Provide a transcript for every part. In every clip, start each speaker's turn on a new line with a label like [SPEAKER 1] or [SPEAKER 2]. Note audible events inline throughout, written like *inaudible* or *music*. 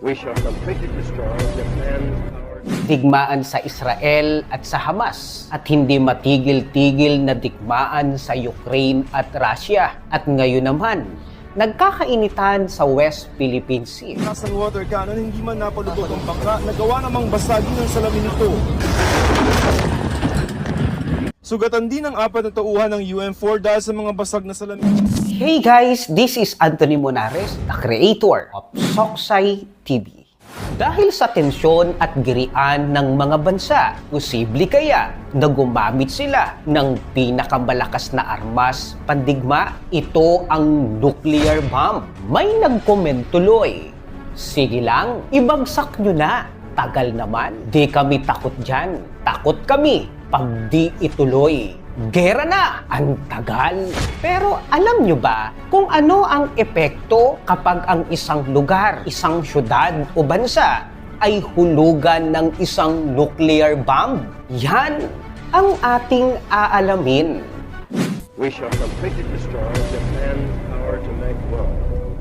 [SPEAKER 1] We shall completely destroy Japan's power.
[SPEAKER 2] digmaan sa Israel at sa Hamas at hindi matigil-tigil na digmaan sa Ukraine at Russia. At ngayon naman, nagkakainitan sa West Philippine Sea.
[SPEAKER 3] Nasang water cannon, hindi man napalubog ang bangka, nagawa namang basagin ng salamin nito. Sugatan din ang apat na tauhan ng UM4 dahil sa mga basag na salamin.
[SPEAKER 2] Hey guys, this is Anthony Monares, the creator of Soksay TV. Dahil sa tensyon at girian ng mga bansa, posible kaya na gumamit sila ng pinakamalakas na armas pandigma? Ito ang nuclear bomb. May nag-comment tuloy. Sige lang, ibagsak nyo na. Tagal naman, di kami takot dyan. Takot kami pag di ituloy. Gera na! Ang tagal! Pero alam nyo ba kung ano ang epekto kapag ang isang lugar, isang syudad o bansa ay hulugan ng isang nuclear bomb? Yan ang ating aalamin.
[SPEAKER 1] We shall completely destroy Japan's power to make war.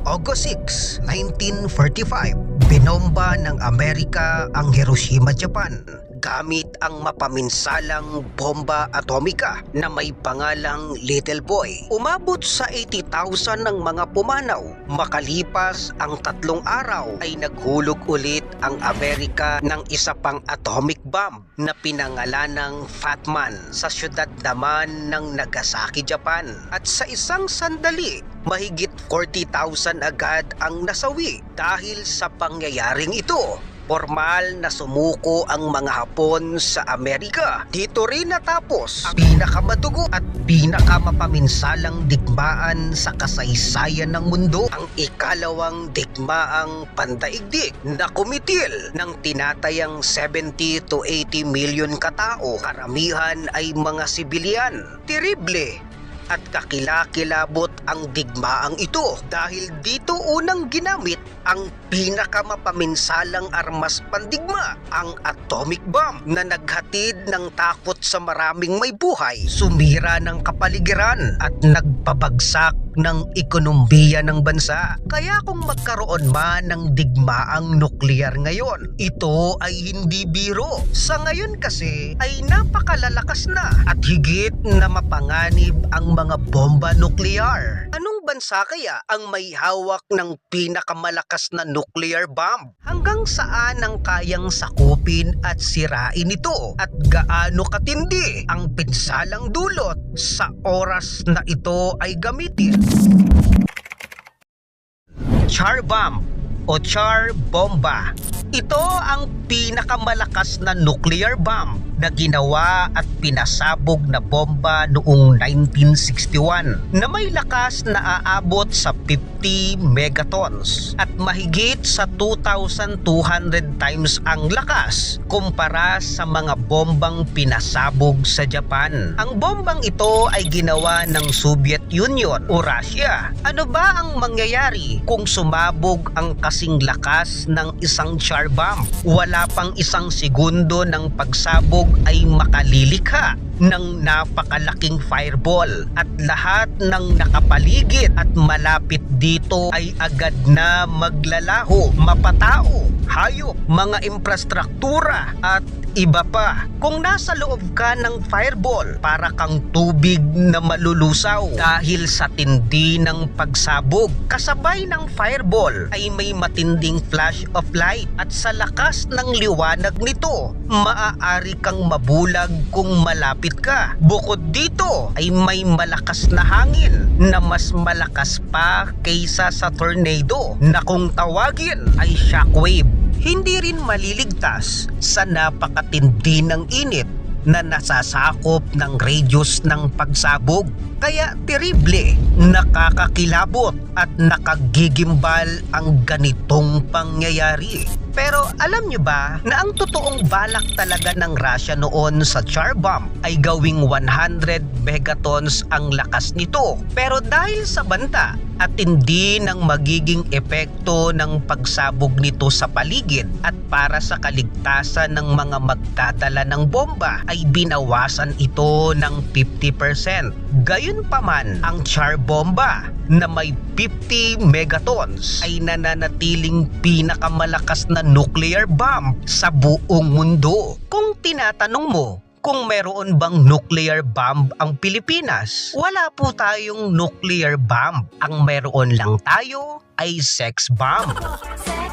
[SPEAKER 4] August 6, 1945, binomba ng Amerika ang Hiroshima, Japan gamit ang mapaminsalang bomba atomika na may pangalang Little Boy. Umabot sa 80,000 ng mga pumanaw. Makalipas ang tatlong araw ay naghulog ulit ang Amerika ng isa pang atomic bomb na pinangalan ng Fatman sa syudad naman ng Nagasaki, Japan. At sa isang sandali, mahigit 40,000 agad ang nasawi dahil sa pangyayaring ito. Formal na sumuko ang mga Hapon sa Amerika. Dito rin natapos ang pinakamadugo at pinakamapaminsalang digmaan sa kasaysayan ng mundo. Ang ikalawang digmaang pandaigdig na kumitil ng tinatayang 70 to 80 million katao. Karamihan ay mga sibilyan. Terrible at kakilakilabot ang digmaang ito dahil dito unang ginamit ang pinakamapaminsalang armas pandigma, ang atomic bomb na naghatid ng takot sa maraming may buhay, sumira ng kapaligiran at nagpabagsak ng ekonomiya ng bansa. Kaya kung magkaroon man ng digmaang nuklear ngayon, ito ay hindi biro. Sa ngayon kasi ay napakalalakas na at higit na mapanganib ang mga bomba nuklear. Anong bansa kaya ang may hawak ng pinakamalakas na nuclear bomb? Hanggang saan ang kayang sakupin at sirain ito? At gaano katindi ang pinsalang dulot sa oras na ito ay gamitin? Char bomb o char bomba. Ito ang pinakamalakas na nuclear bomb na ginawa at pinasabog na bomba noong 1961 na may lakas na aabot sa 50 megatons at mahigit sa 2,200 times ang lakas kumpara sa mga bombang pinasabog sa Japan. Ang bombang ito ay ginawa ng Soviet Union o Russia. Ano ba ang mangyayari kung sumabog ang kasing lakas ng isang char bomb? Wala pang isang segundo ng pagsabog ay makalilikha ng napakalaking fireball at lahat ng nakapaligid at malapit dito ay agad na maglalaho, mapatao, hayop, mga infrastruktura at iba pa. Kung nasa loob ka ng fireball, para kang tubig na malulusaw dahil sa tindi ng pagsabog. Kasabay ng fireball ay may matinding flash of light at sa lakas ng liwanag nito, maaari kang mabulag kung malapit ka. Bukod dito ay may malakas na hangin na mas malakas pa kaysa sa tornado na kung tawagin ay shockwave hindi rin maliligtas sa napakatindi ng init na nasasakop ng radius ng pagsabog. Kaya terrible, nakakakilabot at nakagigimbal ang ganitong pangyayari. Pero alam nyo ba na ang totoong balak talaga ng Russia noon sa char bomb ay gawing 100 megatons ang lakas nito. Pero dahil sa banta at hindi ng magiging epekto ng pagsabog nito sa paligid at para sa kaligtasan ng mga magdadala ng bomba ay binawasan ito ng 50%. Gayunpaman, ang char bomba na may 50 megatons ay nananatiling pinakamalakas na nuclear bomb sa buong mundo. Kung tinatanong mo, kung meron bang nuclear bomb ang Pilipinas. Wala po tayong nuclear bomb. Ang meron lang tayo ay sex bomb. *laughs*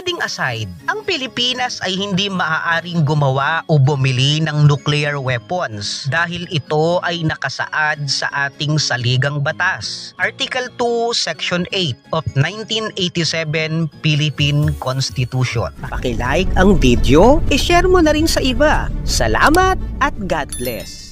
[SPEAKER 4] Kidding aside, ang Pilipinas ay hindi maaaring gumawa o bumili ng nuclear weapons dahil ito ay nakasaad sa ating saligang batas. Article 2, Section 8 of 1987 Philippine Constitution.
[SPEAKER 2] Pakilike ang video, i-share mo na rin sa iba. Salamat at God bless!